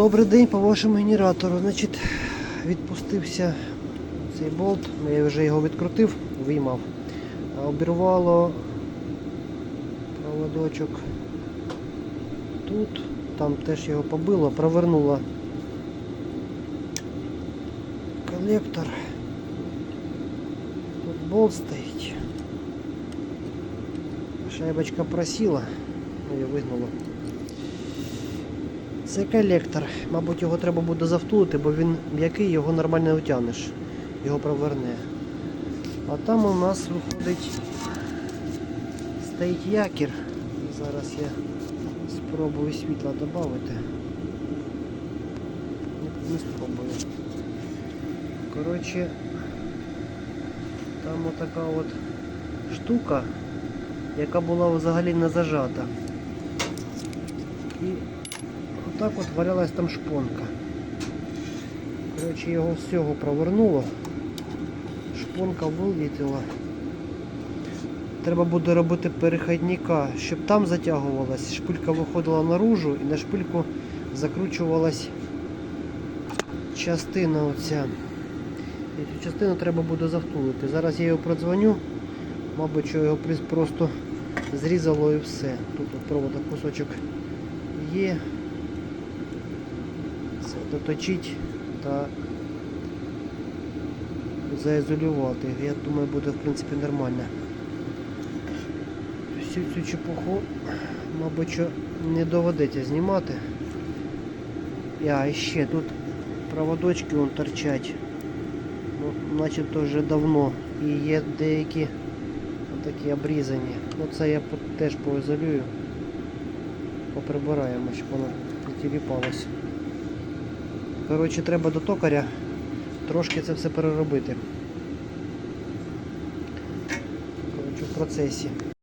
Добрий день по вашому генератору. Значить, відпустився цей болт, я вже його відкрутив, виймав. Обірвало проводочок тут, там теж його побило, провернуло колектор. Тут болт стоїть. Шайбочка просіла, її вигнуло. Це колектор. Мабуть, його треба буде завтулити, бо він м'який, його нормально не утягнеш. Його проверне. А там у нас виходить стоїть якір. Зараз я спробую світла додати. Не, не спробую. Коротше, там отака от штука, яка була взагалі не зажата. І Отак от валялась там шпонка. Коротше, його всього провернуло. Шпонка вилітіла. Треба буде робити переходника, щоб там затягувалась, шпилька виходила наружу і на шпильку закручувалась частина оця. І цю частину треба буде завтулити. Зараз я його продзвоню. Мабуть, що його просто зрізало і все. Тут от провода кусочок є це доточити та заізолювати. Я думаю, буде в принципі нормально. Всю цю чепуху, мабуть, що не доведеться знімати. Я ще тут проводочки вон торчать. Ну, начебто вже давно. І є деякі такі обрізані. Ну це я теж поізолюю. Поприбираємо, щоб воно не тіліпалось. Коротше, треба до токаря трошки це все переробити. Коротше, в процесі.